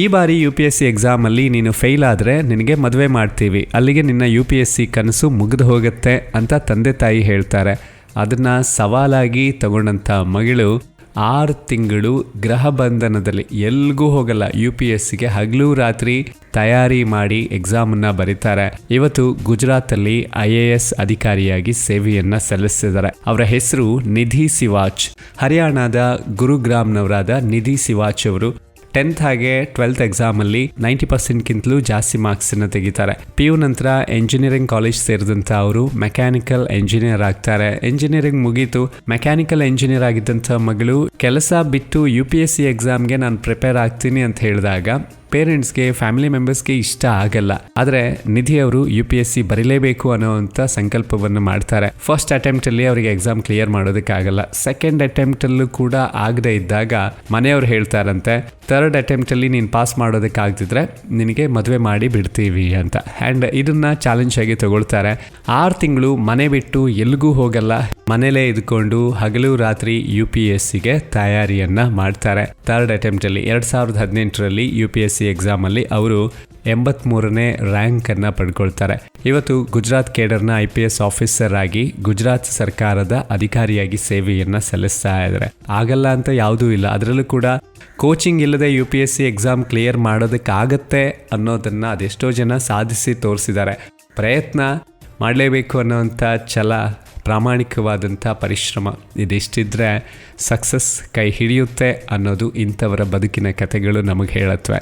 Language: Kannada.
ಈ ಬಾರಿ ಯು ಪಿ ಎಸ್ ಸಿ ಎಕ್ಸಾಮಲ್ಲಿ ನೀನು ಫೇಲ್ ಆದರೆ ನಿನಗೆ ಮದುವೆ ಮಾಡ್ತೀವಿ. ಅಲ್ಲಿಗೆ ನಿನ್ನ ಯು ಪಿ ಎಸ್ ಸಿ ಕನಸು ಮುಗಿದು ಹೋಗುತ್ತೆ ಅಂತ ತಂದೆ ತಾಯಿ ಹೇಳ್ತಾರೆ. ಅದನ್ನು ಸವಾಲಾಗಿ ತಗೊಂಡಂಥ ಮಗಳು ಆರು ತಿಂಗಳು ಗೃಹ ಬಂಧನದಲ್ಲಿ ಎಲ್ಗೂ ಹೋಗಲ್ಲ. ಯು ಪಿ ಎಸ್ ಸಿಗೆ ಹಗಲು ರಾತ್ರಿ ತಯಾರಿ ಮಾಡಿ ಎಕ್ಸಾಮನ್ನು ಬರೀತಾರೆ. ಇವತ್ತು ಗುಜರಾತಲ್ಲಿ ಐ ಎ ಎಸ್ ಅಧಿಕಾರಿಯಾಗಿ ಸೇವೆಯನ್ನು ಸಲ್ಲಿಸಿದ್ದಾರೆ. ಅವರ ಹೆಸರು ನಿಧಿ ಸಿವಾಚ್ ಹರಿಯಾಣದ ಗುರುಗ್ರಾಮ್ನವರಾದ ನಿಧಿ ಸಿವಾಚ್ ಅವರು ಟೆಂತ್ ಹಾಗೆ ಟ್ವೆಲ್ತ್ ಎಕ್ಸಾಮಲ್ಲಿ ನೈಂಟಿ ಪರ್ಸೆಂಟ್ಗಿಂತಲೂ ಜಾಸ್ತಿ ಮಾರ್ಕ್ಸನ್ನು ತೆಗಿತಾರೆ. ಪಿ ಯು ನಂತರ ಎಂಜಿನಿಯರಿಂಗ್ ಕಾಲೇಜ್ ಸೇರಿದಂಥ ಅವರು ಮೆಕ್ಯಾನಿಕಲ್ ಎಂಜಿನಿಯರ್ ಆಗ್ತಾರೆ. ಎಂಜಿನಿಯರಿಂಗ್ ಮುಗೀತು ಮೆಕ್ಯಾನಿಕಲ್ ಎಂಜಿನಿಯರ್ ಆಗಿದ್ದಂಥ ಮಗಳು ಕೆಲಸ ಬಿಟ್ಟು ಯು ಪಿ ಎಸ್ ಸಿ ಎಕ್ಸಾಮ್ಗೆ ನಾನು ಪ್ರಿಪೇರ್ ಆಗ್ತೀನಿ ಅಂತ ಹೇಳಿದಾಗ ಪೇರೆಂಟ್ಸ್ಗೆ, ಫ್ಯಾಮಿಲಿ ಮೆಂಬರ್ಸ್ಗೆ ಇಷ್ಟ ಆಗಲ್ಲ. ಆದರೆ ನಿಧಿ ಅವರು ಯು ಪಿ ಎಸ್ ಸಿ ಬರೀಲೇಬೇಕು ಅನ್ನೋವಂಥ ಸಂಕಲ್ಪವನ್ನು ಮಾಡ್ತಾರೆ. ಫಸ್ಟ್ ಅಟೆಂಪ್ಟಲ್ಲಿ ಅವರಿಗೆ ಎಕ್ಸಾಮ್ ಕ್ಲಿಯರ್ ಮಾಡೋದಕ್ಕಾಗಲ್ಲ. ಸೆಕೆಂಡ್ ಅಟೆಂಪ್ಟಲ್ಲೂ ಕೂಡ ಆಗದೆ ಇದ್ದಾಗ ಮನೆಯವ್ರು ಹೇಳ್ತಾರಂತೆ ಥರ್ಡ್ ಅಟೆಂಪ್ಟಲ್ಲಿ ನೀನು ಪಾಸ್ ಮಾಡೋದಕ್ಕಾಗ್ತಿದ್ರೆ ನಿನಗೆ ಮದುವೆ ಮಾಡಿ ಬಿಡ್ತೀವಿ ಅಂತ. ಆ್ಯಂಡ್ ಇದನ್ನ ಚಾಲೆಂಜ್ ಆಗಿ ತಗೊಳ್ತಾರೆ. ಆರು ತಿಂಗಳು ಮನೆ ಬಿಟ್ಟು ಎಲ್ಲಿಗೂ ಹೋಗಲ್ಲ. ಮನೇಲೇ ಇದ್ಕೊಂಡು ಹಗಲು ರಾತ್ರಿ ಯು ಪಿ ಎಸ್ ಸಿಗೆ ತಯಾರಿಯನ್ನ ಮಾಡ್ತಾರೆ. ಥರ್ಡ್ ಅಟೆಂಪ್ಟಲ್ಲಿ ಎರಡು ಸಾವಿರದ ಹದಿನೆಂಟರಲ್ಲಿ ಯು ಪಿ ಎಸ್ ಎಕ್ಸಾಮಲ್ಲಿ ಅವರು ಎಂಬತ್ಮೂರನೇ ರ್ಯಾಂಕನ್ನು ಪಡ್ಕೊಳ್ತಾರೆ. ಇವತ್ತು ಗುಜರಾತ್ ಕೇಡರ್ನ ಐ ಪಿ ಎಸ್ ಆಫೀಸರ್ ಆಗಿ ಗುಜರಾತ್ ಸರ್ಕಾರದ ಅಧಿಕಾರಿಯಾಗಿ ಸೇವೆಯನ್ನು ಸಲ್ಲಿಸ್ತಾ ಇದ್ದಾರೆ. ಆಗಲ್ಲ ಅಂತ ಯಾವುದೂ ಇಲ್ಲ. ಅದರಲ್ಲೂ ಕೂಡ ಕೋಚಿಂಗ್ ಇಲ್ಲದೆ U P S C exam clear ಮಾಡೋದಕ್ಕಾಗತ್ತೆ ಅನ್ನೋದನ್ನು ಅದೆಷ್ಟೋ ಜನ ಸಾಧಿಸಿ ತೋರಿಸಿದ್ದಾರೆ. ಪ್ರಯತ್ನ ಮಾಡಲೇಬೇಕು ಅನ್ನೋವಂಥ ಛಲ, ಪ್ರಾಮಾಣಿಕವಾದಂಥ ಪರಿಶ್ರಮ ಇದಿಷ್ಟಿದ್ರೆ ಸಕ್ಸಸ್ ಕೈ ಹಿಡಿಯುತ್ತೆ ಅನ್ನೋದು ಇಂಥವರ ಬದುಕಿನ ಕಥೆಗಳು ನಮಗೆ ಹೇಳತ್ವೆ